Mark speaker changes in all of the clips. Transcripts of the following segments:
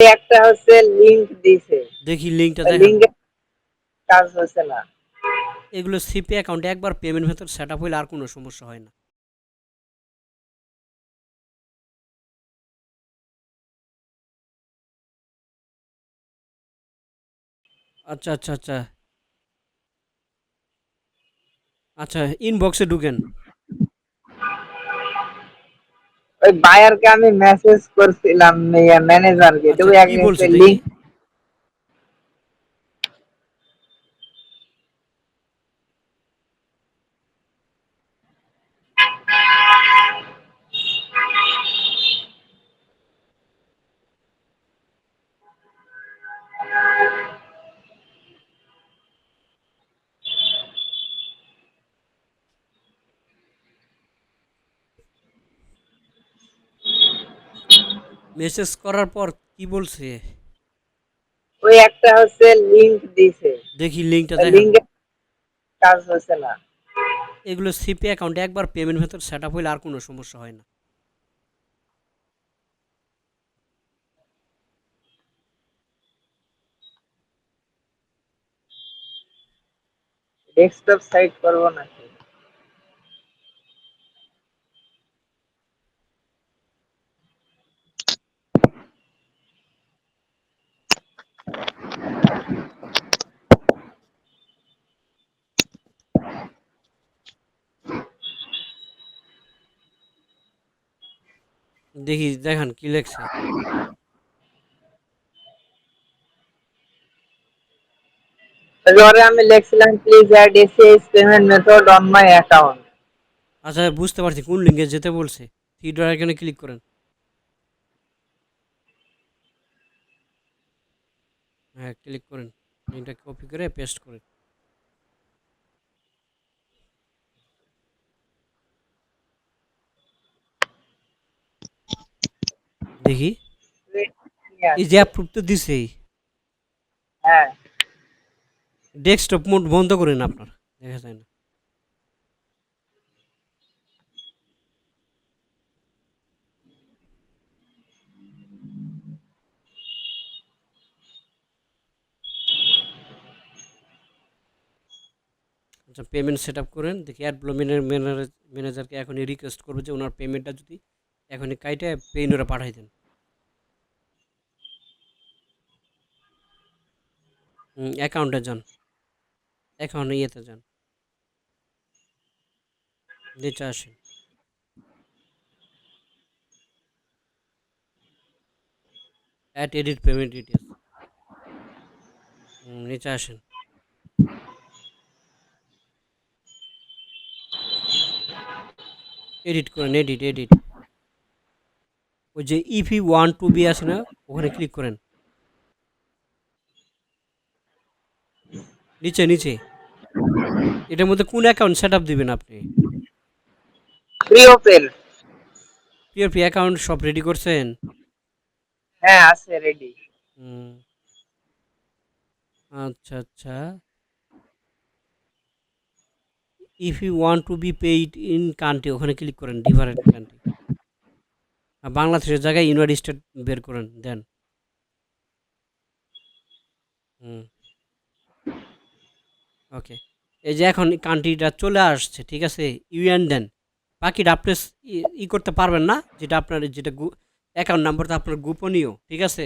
Speaker 1: একটা হচ্ছে লিংক দিছে।
Speaker 2: দেখি লিঙ্কটা দেখেন।
Speaker 1: লিংকে কাজ হচ্ছে না।
Speaker 2: এগুলো সিপি অ্যাকাউন্টে একবার পেমেন্ট ভেতর সেট আপ হইলে আর কোনো সমস্যা হয় না। আচ্ছা আচ্ছা আচ্ছা। আচ্ছা ইনবক্সে ঢুকেন।
Speaker 1: ওই বায়ারকে আমি মেসেজ করছিলাম ম্যানেজারকে তো এক লিংক
Speaker 2: মেসেজ করার পর কি বলছে?
Speaker 1: ওই একটা হচ্ছে লিংক দিছে।
Speaker 2: দেখি লিঙ্কটা দেখেন।
Speaker 1: লিংকে কাজ হচ্ছে না।
Speaker 2: এগুলো সিপি অ্যাকাউন্টে একবার পেমেন্ট ভেতর সেট আপ হইলে আর কোনো সমস্যা হয় না।
Speaker 1: ডেস্কটপ সাইট করব নাকি
Speaker 2: দেখি দেখান কি লেখছে।
Speaker 1: আমি লিখছিলাম please add ACS payment method on my account
Speaker 2: আচ্ছা বুঝতে পারছি কোন লিঙ্কে যেতে বলছে? থ্রি ডট এখানে ক্লিক করেন। হ্যাঁ ক্লিক করেন। লিঙ্কটা কপি করে পেস্ট করেন। দেখি। এই যে অ্যাপ্রুভ তো দিছেই
Speaker 1: হ্যাঁ।
Speaker 2: ডেস্কটপ মোড বন্ধ করেন আপনার। দেখা যায় না। আচ্ছা পেমেন্ট সেট আপ করেন। দেখি অ্যাড ব্লমিনের ম্যানেজারকে এখনই রিকোয়েস্ট করব যে ওনার পেমেন্টটা যদি এখনই কাইটে পেইনরে পাঠাই দেন। অ্যাকাউন্টে যান অ্যাকাউন্টে ইয়েতে যান নিচে আসেন। অ্যাট এডিট পেমেন্ট ডিটেলস নিচে আসেন। এডিট করেন এডিট এডিট ওই যে ইফি ওয়ান টু বি আছে না, ওখানে ক্লিক করেন। নিচে নিচে। এটার মধ্যে কোন অ্যাকাউন্ট সেট আপ দিবেন আপনি?
Speaker 1: ফ্রি ওপেন
Speaker 2: পিওপি অ্যাকাউন্ট সব রেডি করছেন?
Speaker 1: হ্যাঁ আছে রেডি
Speaker 2: হুম। আচ্ছা আচ্ছা। If you want to be paid in country ওখানে ক্লিক করেন ডিফারেন্ট কান্ট্রি বাংলাদেশের জায়গায় ইউনাইটেড স্টেট বের করেন দেন। হুম। ওকে এই যে এখন কান্ট্রিটা চলে আসছে ঠিক আছে? ইউএন দেন বাকিটা আপনি ই- করতে পারবেন না যেটা আপনার যেটা অ্যাকাউন্ট নাম্বারটা আপনার গোপনীয় ঠিক আছে?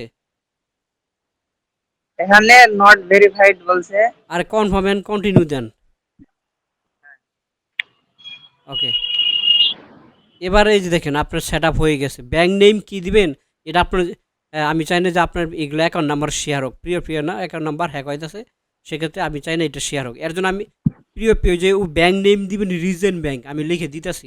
Speaker 1: এখানে নট ভেরিফাইড বলছে।
Speaker 2: আর confirm and continue then. Okay এবার এই যে দেখেন আপনার সেট আপ হয়ে গেছে। ব্যাংক নেম কি দিবেন? এটা আপনার আমি চাই না যে আপনার এগুলো অ্যাকাউন্ট নাম্বার শেয়ার হোক। প্রিয় প্রিয় না অ্যাকাউন্ট নাম্বার হ্যাক হইতেছে। সেক্ষেত্রে আমি চাই না এটা শেয়ার হোক। এর জন্য আমি প্রিয় পেজে ও ব্যাংক নেম দিবেন রিজেন ব্যাংক আমি লিখে দিতেছি।